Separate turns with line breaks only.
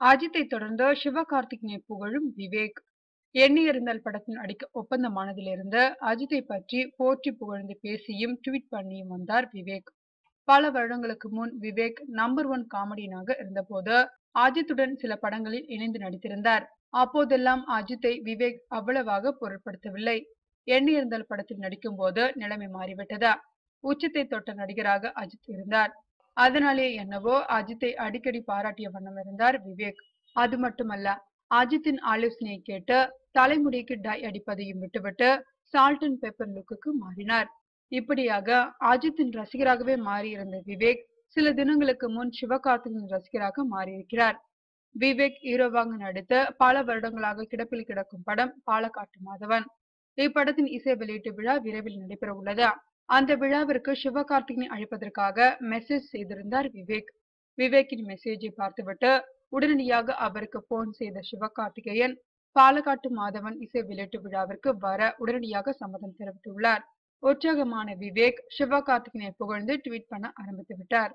அஜித்தை தொடர்ந்து சிவகார்த்திகேயனை புகழும் விவேக். எண்ணியிருந்தால் படத்தின் அடிக்க ஒப்பந்தமானதிலிருந்து அஜித்தை பற்றி போற்றி புகழ்ந்து பேசியும் ட்வீட் பண்ணியும் வந்தார் விவேக். பல வருடங்களுக்கு முன் விவேக் நம்பர் ஒன் காமெடியனாக இருந்தபோது அஜித்துடன் சில படங்களில் இணைந்து நடித்திருந்தார். அப்போதெல்லாம் அஜித்தை விவேக் அவ்வளவாக பொருட்படுத்தவில்லை. எண்ணியிருந்தால் படத்தில் நடிக்கும் போது நிலைமை மாறிவிட்டதா. உச்சத்தை தொட்ட நடிகராக அஜித் இருந்தார். அதனாலே என்னவோ அஜித்தை அடிக்கடி பாராட்டிய வண்ணம் இருந்தார் விவேக். அது மட்டுமல்ல அஜித்தின் ஆலோசனையை கேட்டு தலைமுடிக்கு டை அடிப்பதையும் விட்டுவிட்டு சால்ட் அண்ட் பெப்பர் லுக்குக்கு மாறினார். இப்படியாக அஜித்தின் ரசிகராகவே மாறியிருந்த விவேக் சில தினங்களுக்கு முன் சிவகார்த்திகின் ரசிகராக மாறியிருக்கிறார். விவேக் ஹீரோவாக நடித்த பல வருடங்களாக கிடப்பில் கிடக்கும் படம் பாலக்காட்டு மாதவன். இப்படத்தின் இசை வெளியீட்டு விழா விரைவில் நடைபெற உள்ளது அந்த விழாவிற்கு சிவகார்த்திகனை அழைப்பதற்காக மெசேஜ் செய்திருந்தார் விவேக். விவேக்கின் மெசேஜை பார்த்துவிட்டு உடனடியாக அவருக்கு போன் செய்த சிவகார்த்திகேயன் பாலக்காட்டு மாதவன் இசை வெளியீட்டு விழாவிற்கு வர உடனடியாக சம்மதம் தெரிவித்துள்ளார். உற்சாகமான விவேக் சிவகார்த்திகனை புகழ்ந்து ட்வீட் பண்ண ஆரம்பித்து விட்டார்.